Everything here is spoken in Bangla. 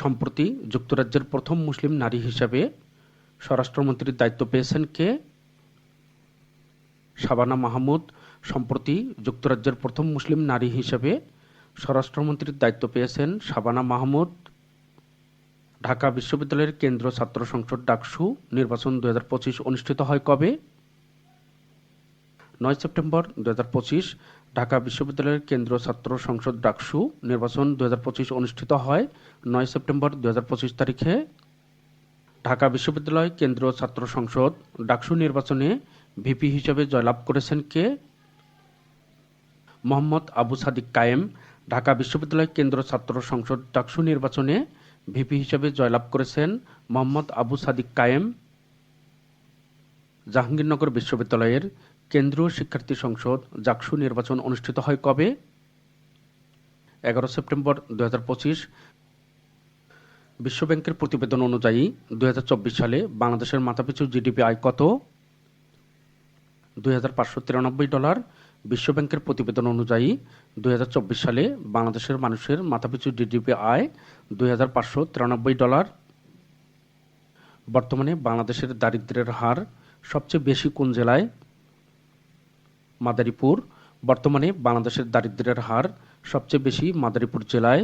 সম্প্রতি যুক্তরাজ্যের প্রথম মুসলিম নারী হিসাবে স্বরাষ্ট্রমন্ত্রীর দায়িত্ব পেয়েছেন কে? শাবানা মাহমুদ। সম্প্রতি যুক্তরাজ্যের প্রথম মুসলিম নারী হিসেবে স্বরাষ্ট্রমন্ত্রীর দায়িত্ব পেয়েছেন শাবানা মাহমুদ। ঢাকা বিশ্ববিদ্যালয়ের কেন্দ্র ছাত্র সংসদ ডাকসু নির্বাচন দু হাজার পঁচিশ অনুষ্ঠিত হয় কবে? নয় সেপ্টেম্বর দু হাজার পঁচিশ ঢাকা বিশ্ববিদ্যালয়ের কেন্দ্রীয় ছাত্র সংসদ ডাকসু নির্বাচন দু হাজার পঁচিশ অনুষ্ঠিত হয়। নয় সেপ্টেম্বর দুহাজার পঁচিশ তারিখে ঢাকা বিশ্ববিদ্যালয় কেন্দ্রীয় ছাত্র সংসদ ডাকসু নির্বাচনে ভিপি হিসেবে জয়লাভ করেছেন কে? মোহাম্মদ আবু সাদিক কায়েম। ঢাকা বিশ্ববিদ্যালয় কেন্দ্র ছাত্র সংসদ ডাকসু নির্বাচনে ভিপি হিসেবে জয়লাভ করেছেন মোহাম্মদ আবু সাদিক কায়েম। জাহাঙ্গীরনগর বিশ্ববিদ্যালয়ের কেন্দ্রীয় শিক্ষার্থী সংসদ জাকসু নির্বাচন অনুষ্ঠিত হয় কবে? এগারো সেপ্টেম্বর দু বিশ্বব্যাংকের প্রতিবেদন অনুযায়ী দুই হাজার চব্বিশ সালে বাংলাদেশের মাথাপিছু জিডিপি আয় কত? দুই হাজার পাঁচশো তিরানব্বই ডলার। বিশ্বব্যাংকের প্রতিবেদন অনুযায়ী দুই সালে বাংলাদেশের মানুষের মাথাপিছু জিডিপি আয় দুই হাজার পাঁচশো তিরানব্বই ডলার। বর্তমানে বাংলাদেশের দারিদ্র্যের হার সবচেয়ে বেশি কোন জেলায়? মাদারীপুর। বর্তমানে বাংলাদেশের দারিদ্র্যের হার সবচেয়ে বেশি মাদারীপুর জেলায়।